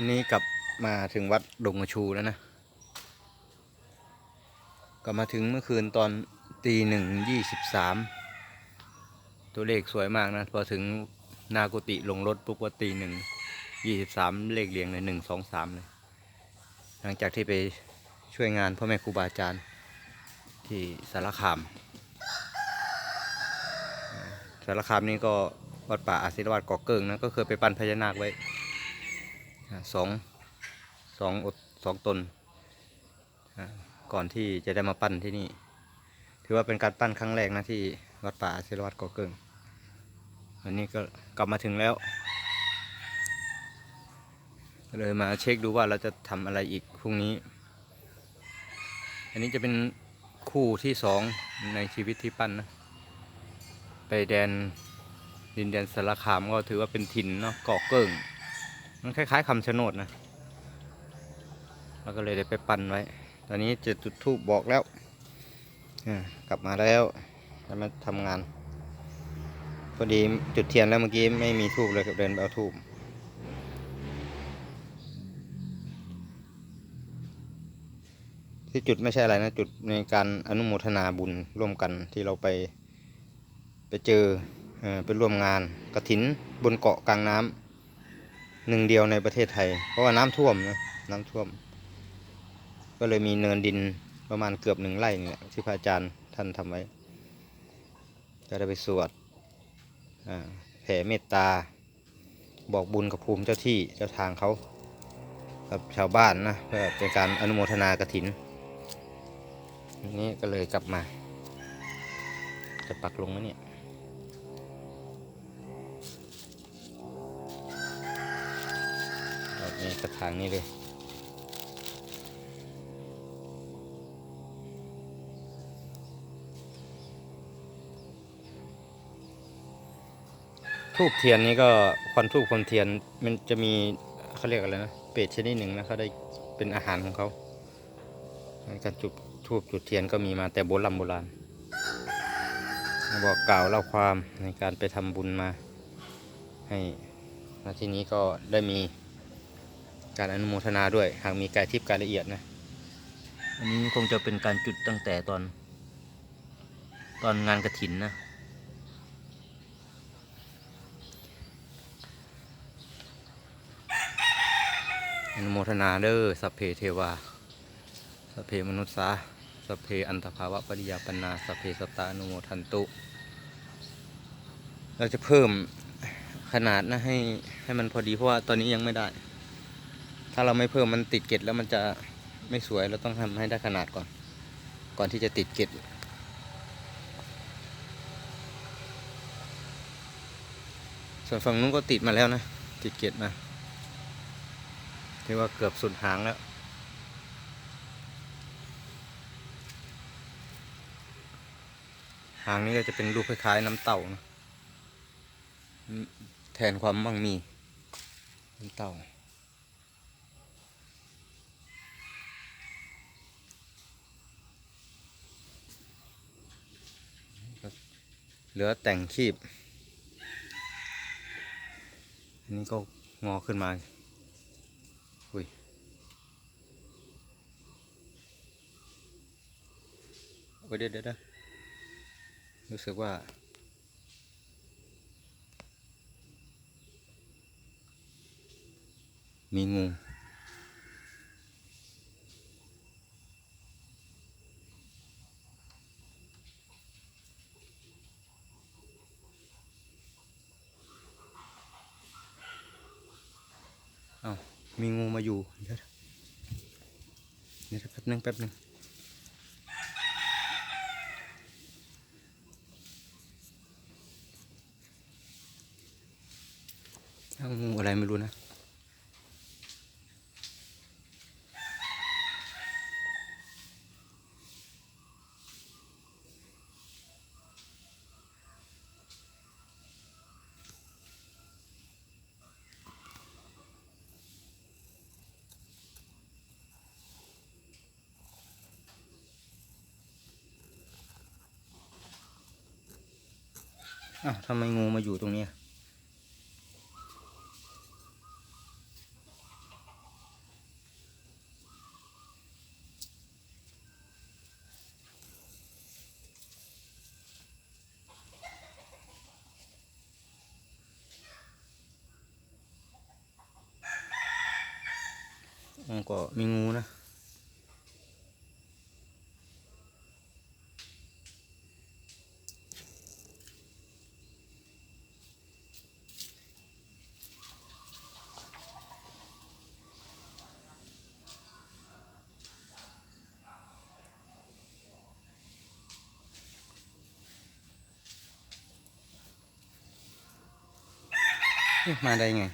อันนี้กลับมาถึงวัดดงชูแล้วนะ กลับมาถึงเมื่อคืนตอนตีหนึ่งยี่สิบสามตัวเลขสวยมากนะ พอถึงนากุฏิลงรถปุ๊บว่าตีหนึ่งยี่สิบสามเลขเรียงเลยหนึ่งสองสามเลย หลังจากที่ไปช่วยงานพ่อแม่ครูบาอาจารย์ที่สารคาม สารคามนี่ก็วัดป่าอาศิรวัตเกาะเกิงนะ ก็เคยไปปั้นพญานาคไว้ สองสองอดสองตน ก่อนที่จะได้มาปั้นที่นี่ ถือว่าเป็นการปั้นครั้งแรกนะที่วัดป่าอาศิรวัตเกาะเกิงวันนี้ก็กลับมาถึงแล้วก็เลยมาเช็คดูว่าเราจะทำอะไรอีกพรุ่งนี้ อันนี้จะเป็นคู่ที่สองในชีวิตที่ปั้นนะ ไปแดนดินแดนสารคามก็ถือว่าเป็นถิ่นเนาะเกาะเกิง มันคล้ายๆคำชะโนดนะเราก็เลยได้ไปปั่นไว้ ตอนนี้จะจุดทูบบอกแล้ว กลับมาแล้วจะมาทำงาน พอดีจุดเทียนแล้วเมื่อกี้ไม่มีทูบเลยครับเดินไปเอาทูบที่จุดไม่ใช่อะไรนะ จุดในการอนุโมทนาบุญร่วมกันที่เราไป ไปเจอเออไปร่วมงานกระถินบนเกาะกลางน้ำ หนึ่งเดียวในประเทศไทย เพราะว่าน้ำท่วมนะน้ำท่วม ก็เลยมีเนินดินประมาณเกือบหนึ่งไร่นี่แหละที่พระอาจารย์ท่านทำไว้ ก็ได้ไปสวดแผ่เมตตา บอกบุญกับภูมิเจ้าที่เจ้าทางเขากับชาวบ้านนะเพื่อเป็นการอนุโมทนากระถินนี้ก็เลยกลับมา จะปักลงแล้วเนี่ย นี่กระถางนี้เลยทูบเทียนนี้ก็ควันทูบควันเทียนมันจะมีเขาเรียกอะไรนะเป็ดชนิดหนึ่งนะเขาได้เป็นอาหารของเขาการจุดทูบจุดเทียนก็มีมาแต่โบราณโบราณบอกกล่าวเล่าความในการไปทำบุญมา ให้ที่นี้ก็ได้มี การอนุโมทนาด้วย หากมีกายทิพย์กายละเอียดนะ อันนี้คงจะเป็นการจุดตั้งแต่ตอน ตอนงานกระถินนะ อนุโมทนาเด้อสัพเพเทวา สัพเพมนุษสาสัพเพอันตภาวะปริยาปนาสัพเพสตตาอนุโมทันตุ เราจะเพิ่มขนาดนะให้ให้มันพอดีเพราะว่าตอนนี้ยังไม่ได้ ถ้าเราไม่เพิ่มมันติดเกล็ดแล้วมันจะไม่สวยเราต้องทำให้ได้ขนาดก่อน ก่อนที่จะติดเกล็ดส่วนฝั่งนู้นก็ติดมาแล้วนะ ติดเกล็ดมาที่ว่าเกือบสุดหางแล้วหางนี้ก็จะเป็นรูปคล้ายๆน้ำเต่านะแทนความมั่งมีน้ำเต่า เหลือแต่งคีบ อันนี้ก็งอขึ้นมา อุ้ย เดี๋ยวเดี๋ยวเดี๋ยวรู้สึกว่ามีงู เอา มีงูมาอยู่ เดี๋ยวเดี๋ยวแป๊บนึงแป๊บนึงงูอะไรไม่รู้นะ อ้าวทำไมงูมาอยู่ตรงนี้ก็มีงูนะ มาได้ไง